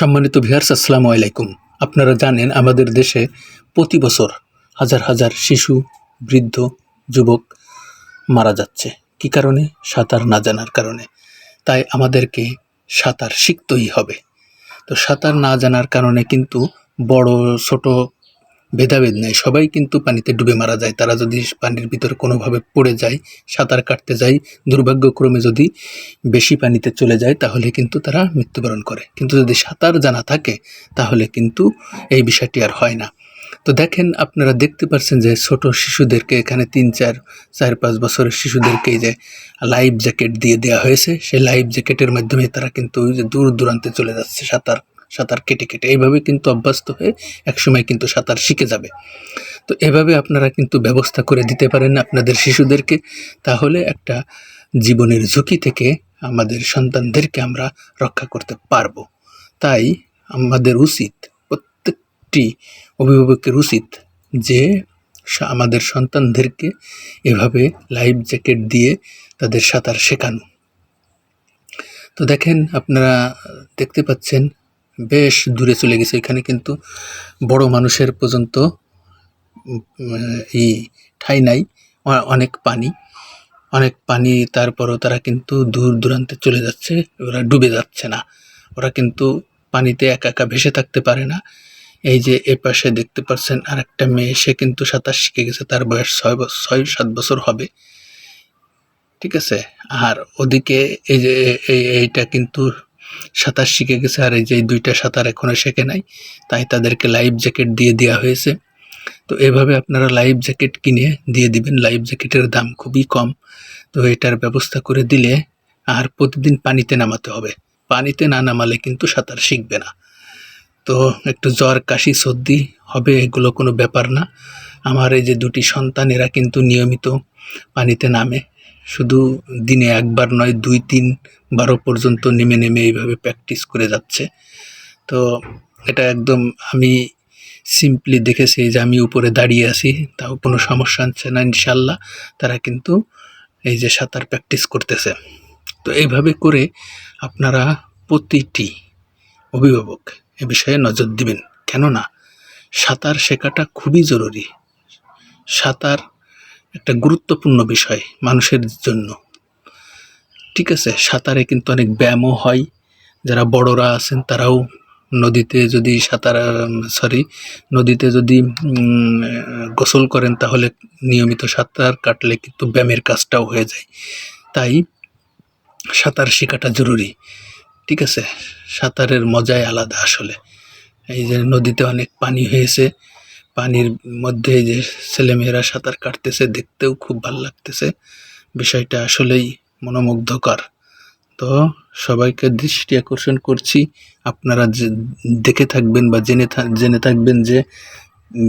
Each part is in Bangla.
সম্মানিত ভিহার্স আসসালামু আলাইকুম। আপনারা জানেন আমাদের দেশে প্রতি বছর হাজার হাজার শিশু, বৃদ্ধ, যুবক মারা যাচ্ছে। কি কারণে? সাঁতার না জানার কারণে। তাই আমাদেরকে সাঁতার শিখতেই হবে। তো সাঁতার না জানার কারণে কিন্তু বড়, ছোট ভেদাভেদ নেই। সবাই কিন্তু পানিতে ডুবে মারা যায়। তারা যদি পানির ভিতরে কোনোভাবে পড়ে যায়, সাঁতার কাটতে যায়, দুর্ভাগ্যক্রমে যদি বেশি পানিতে চলে যায়, তাহলে কিন্তু তারা মৃত্যুবরণ করে। কিন্তু যদি সাঁতার জানা থাকে, তাহলে কিন্তু এই বিষয়টি আর হয় না। তো দেখেন, আপনারা দেখতে পাচ্ছেন যে ছোট শিশুদেরকে এখানে তিন, চার চার, পাঁচ বছরের শিশুদেরকে যে লাইফ জ্যাকেট দিয়ে দেওয়া হয়েছে, সেই লাইফ জ্যাকেটের মাধ্যমে তারা কিন্তু দূর দূরান্তে চলে যাচ্ছে সাঁতার সাঁতার কেটে কেটে। এইভাবে কিন্তু অভ্যস্ত হয়ে একসময় কিন্তু সাঁতার শিখে যাবে। তো এভাবে আপনারা কিন্তু ব্যবস্থা করে দিতে পারেন আপনাদের শিশুদেরকে। তাহলে একটা জীবনের ঝুঁকি থেকে আমাদের সন্তানদেরকে আমরা রক্ষা করতে পারব। তাই আমাদের উচিত, প্রত্যেকটি অভিভাবকের উচিত যে আমাদের সন্তানদেরকে এভাবে লাইফ জ্যাকেট দিয়ে তাদের সাঁতার শেখানো। তো দেখেন, আপনারা দেখতে পাচ্ছেন বেশ দূরে চলে গেছে। এখানে কিন্তু বড় মানুষের পর্যন্ত এই ঠাই নাই। অনেক পানি। অনেক পানি, তারপরও তারা কিন্তু দূর দূরান্তে চলে যাচ্ছে। ওরা ডুবে যাচ্ছে না। ওরা কিন্তু পানিতে একা একা ভেসে থাকতে পারে না। এই যে এ পাশে দেখতে পাচ্ছেন আর একটা মেয়ে, সে কিন্তু সাঁতার শিখে গেছে। তার বয়স ছয় বছর ছয় সাত বছর হবে। ঠিক আছে? আর ওদিকে এই যে, এই, এইটা কিন্তু সাঁতার শিখে গেছে, আর এই যে দুইটা সাঁতার এখনও শেখে নাই, তাই তাদেরকে লাইফ জ্যাকেট দিয়ে দেওয়া হয়েছে। তো এভাবে আপনারা লাইফ জ্যাকেট কিনে দিয়ে দিবেন। লাইফ জ্যাকেটের দাম খুবই কম। তো এটার ব্যবস্থা করে দিলে আর প্রতিদিন পানিতে নামাতে হবে। পানিতে না নামালে কিন্তু সাঁতার শিখবে না। তো একটু জ্বর, কাশি, সর্দি হবে, এগুলো কোনো ব্যাপার না। আমার এই যে দুটি সন্তান এরা কিন্তু নিয়মিত পানিতে নামে। শুধু দিনে একবার নয়, দুই তিন বারো পর্যন্ত নেমে নেমে এইভাবে প্র্যাকটিস করে যাচ্ছে। তো এটা একদম আমি সিম্পলি দেখেছি যে আমি উপরে দাঁড়িয়ে আছি, তাও কোনো সমস্যা হচ্ছে না ইনশাল্লাহ তারা কিন্তু এই যে সাঁতার প্র্যাকটিস করতেছে। তো এইভাবে করে আপনারা প্রতিটি অভিভাবক এ বিষয়ে নজর দিবেন। কেননা সাঁতার শেখাটা খুবই জরুরি। সাঁতার একটা গুরুত্বপূর্ণ বিষয় মানুষের জন্য। ঠিক আছে, সাঁতারে কিন্তু অনেক ব্যায়ামও হয়। যারা বড়রা আছেন তারাও নদীতে যদি সাঁতার সরি নদীতে যদি গোসল করেন তাহলে নিয়মিত সাঁতার কাটলে কিন্তু ব্যায়ামের কাজটাও হয়ে যায়। তাই সাঁতার শেখাটা জরুরি। ঠিক আছে, সাঁতারের মজাই আলাদা আসলে। এই যে নদীতে অনেক পানি হয়েছে পানির মধ্যে যে ছেলেমেয়েরা সাঁতার কাটতেছে, দেখতেও খুব ভালো লাগতেছে। বিষয়টা আসলেই মনোমুগ্ধকর। তো সবাইকে দৃষ্টি আকর্ষণ করছি। আপনারা দেখে থাকবেন বা জেনে জেনে থাকবেন যে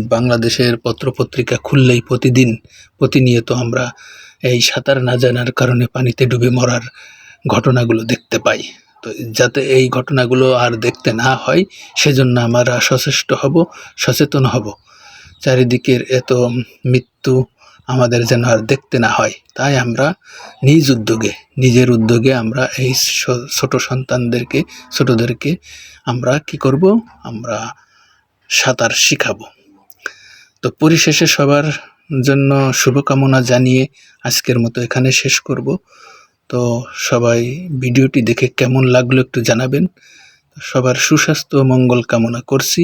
বাংলাদেশের পত্রপত্রিকা খুললেই প্রতিদিন, প্রতিনিয়ত আমরা এই সাঁতার না জানার কারণে পানিতে ডুবে মরার ঘটনাগুলো দেখতে পাই। তো যাতে এই ঘটনাগুলো আর দেখতে না হয়, সেজন্য আমরা সচেষ্ট হব, সচেতন হব। চারিদিকের এত মৃত্যু আমাদের যেন আর দেখতে না হয়, তাই আমরা নিজ উদ্যোগে, নিজের উদ্যোগে আমরা এই ছোট সন্তানদেরকে, ছোটদেরকে আমরা কি করব? আমরা সাঁতার শিখাবো। তো পরিশেষে সবার জন্য শুভকামনা জানিয়ে আজকের মতো এখানে শেষ করব। তো সবাই ভিডিওটি দেখে কেমন লাগল একটু জানাবেন। সবার সুস্বাস্থ্য মঙ্গল কামনা করছি।